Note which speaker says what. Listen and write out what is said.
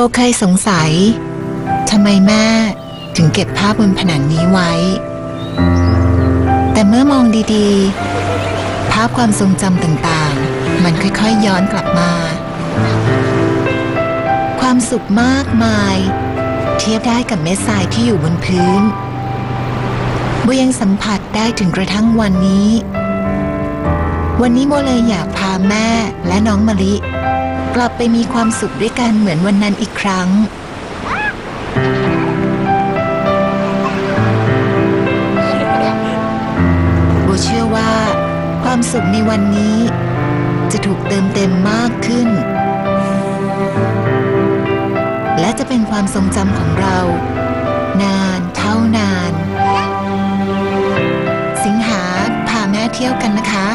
Speaker 1: โบเคยสงสัยทำไมแม่ถึงเก็บภาพบนผนังนี้ไว้ แต่เมื่อมองดีๆ ภาพความทรงจำต่างๆ มันค่อยๆย้อนกลับมา ความสุขมากมาย เทียบได้กับเม็ดทรายที่อยู่บนพื้นโบยังสัมผัสได้ถึงกระทั่งวันนี้ วันนี้โบเลยอยากพาแม่และน้องมะลิ กลับไปมีความสุขด้วยกันเหมือนวันนั้นอีกครั้ง โบเชื่อว่า ความสุขในวันนี้ จะถูกเติมเต็มมากขึ้น และจะเป็นความทรงจำของเรา นานเท่านาน สิงหาพาแม่เที่ยวกันนะคะ